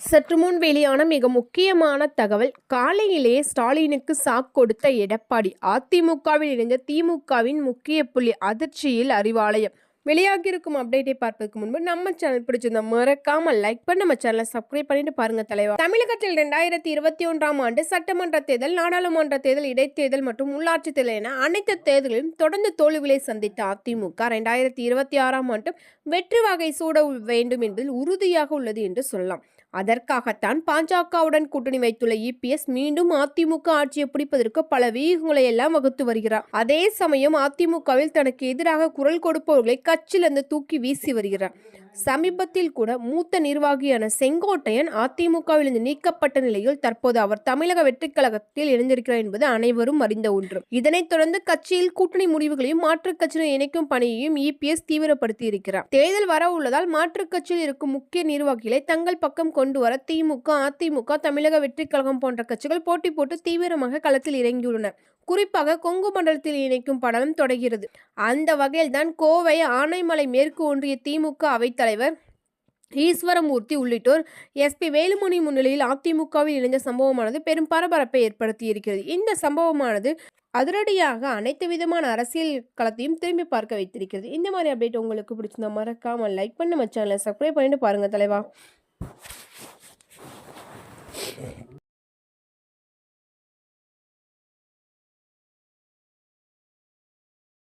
சற்று முன் வெளியான மிக முக்கியமான தகவல் காலையிலேயே ஸ்டாலினுக்கு சாக் கொடுத்த எடப்பாடி அதிமுகவில் இணைந்த திமுகவின் முக்கிய புள்ளி அதிர்ச்சியில் அறிவாலயம். வெளியாகியிருக்கும் அப்டேட்டை பார்ப்பதற்கு முன்பு நம்ம சேனல் பிடிச்சிருந்தா மறக்காம லைக் பண்ணி நம்ம சேனலை சப்ஸ்கிரைப் பண்ணிட்டு பாருங்க தலைவர் தமிழகத்தில் ரெண்டாயிரத்தி இருபத்தி ஒன்றாம் ஆண்டு சட்டமன்ற தேர்தல் நாடாளுமன்ற தேர்தல் இடைத்தேர்தல் மற்றும் உள்ளாட்சி தேர்தல் என அனைத்து தேர்தலிலும் தொடர்ந்து தோல்விகளை சந்தித்த அதிமுக ரெண்டாயிரத்தி இருபத்தி ஆறாம் ஆண்டு வெற்றி வகை சூட வேண்டும் என்பதில் உறுதியாக உள்ளது என்று சொல்லலாம். அதற்காகத்தான் பாஜகவுடன் கூட்டணி வைத்துள்ள இபிஎஸ் மீண்டும் அதிமுக ஆட்சியை பிடிப்பதற்கு பல வியூகங்களை எல்லாம் வகுத்து வருகிறார். அதே சமயம் அதிமுகவில் தனக்கு எதிராக குரல் கொடுப்பவர்களை கட்சியிலிருந்து தூக்கி வீசி வருகிறார். சமீபத்தில் கூட மூத்த நிர்வாகியான செங்கோட்டையன் அதிமுகவிலிருந்து நீக்கப்பட்ட நிலையில் தற்போது அவர் தமிழக வெற்றிக் கழகத்தில் இணைந்திருக்கிறார் என்பது அனைவரும் அறிந்த ஒன்று. இதனைத் தொடர்ந்து கட்சியில் கூட்டணி முடிவுகளையும் மாற்றுக் கட்சியினர் இணைக்கும் பணியையும் இபிஎஸ் தீவிரப்படுத்தி இருக்கிறார். தேர்தல் வர உள்ளதால் மாற்றுக் கட்சியில் இருக்கும் முக்கிய நிர்வாகிகளை தங்கள் பக்கம் கொண்டு வர திமுக அதிமுக தமிழக வெற்றிக் கழகம் போன்ற கட்சிகள் போட்டி போட்டு தீவிரமாக களத்தில் இறங்கியுள்ளன. குறிப்பாக கொங்கு மண்டலத்தில் இணைக்கும் படம் தொடர்கிறது. அந்த வகையில் தான் கோவை ஆனைமலை மேற்கு ஒன்றிய திமுக அவைத்தலைவர் ஈஸ்வரமூர்த்தி உள்ளிட்டோர் எஸ்பி வேலுமணி முன்னிலையில் அதிமுகவில் இணைந்த சம்பவமானது பெரும் பரபரப்பை ஏற்படுத்தியிருக்கிறது. இந்த சம்பவமானது அதிரடியாக அனைத்து விதமான அரசியல் களத்தையும் திரும்பி பார்க்க வைத்திருக்கிறது. இந்த மாதிரி அப்டேட் உங்களுக்கு பிடிச்சிருந்தா மறக்காமல் லைக் பண்ண நம்ம சேனலை சப்ஸ்கிரைப் பண்ணிட்டு பாருங்கள் தலைவா.